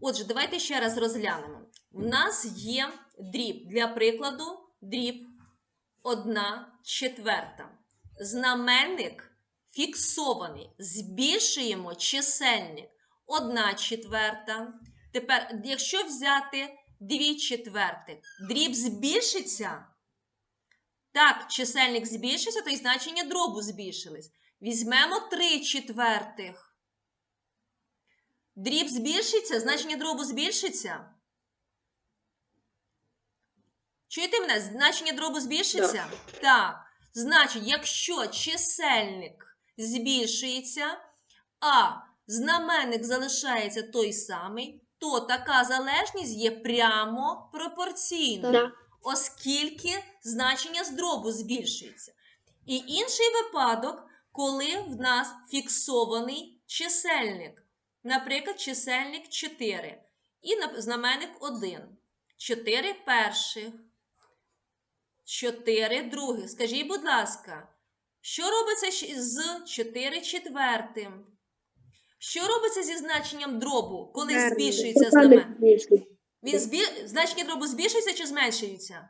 Отже, давайте ще раз розглянемо. У нас є дріб. Для прикладу, дріб 1 четверта. Знаменник фіксований. Збільшуємо чисельник 1 четверта. Тепер, якщо взяти 2 четвертих, дріб збільшиться. Так, чисельник збільшився, то і значення дробу збільшились. Візьмемо 3 четвертих. Дріб збільшиться, значення дробу збільшиться. Чуєте мене? Значення дробу збільшиться? Так. Значить, якщо чисельник збільшується, а знаменник залишається той самий, то така залежність є прямо пропорційною оскільки значення з дробу збільшується. І інший випадок, коли в нас фіксований чисельник. Наприклад, чисельник 4 і знаменник 1. 4 перших, 4 других. Скажіть, будь ласка, що робиться з 4 четвертим? Що робиться зі значенням дробу, коли збільшується знаменник? Він збі... Значення дробу збільшується чи зменшується?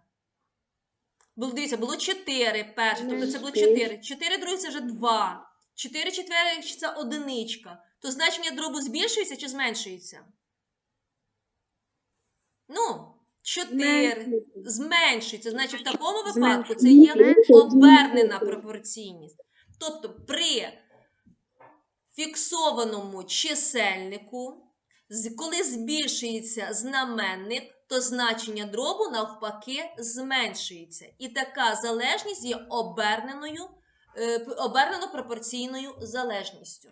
Було, дивіться, було 4 перше, тобто це було 4. 4 друге це вже 2. 4 четверих це одиничка. То значення дробу збільшується чи зменшується? Ну, 4 зменшується. Значить, в такому випадку це є обернена пропорційність. Тобто при фіксованому чисельнику, коли збільшується знаменник, то значення дробу навпаки зменшується. І така залежність є оберненою, е, обернено пропорційною залежністю.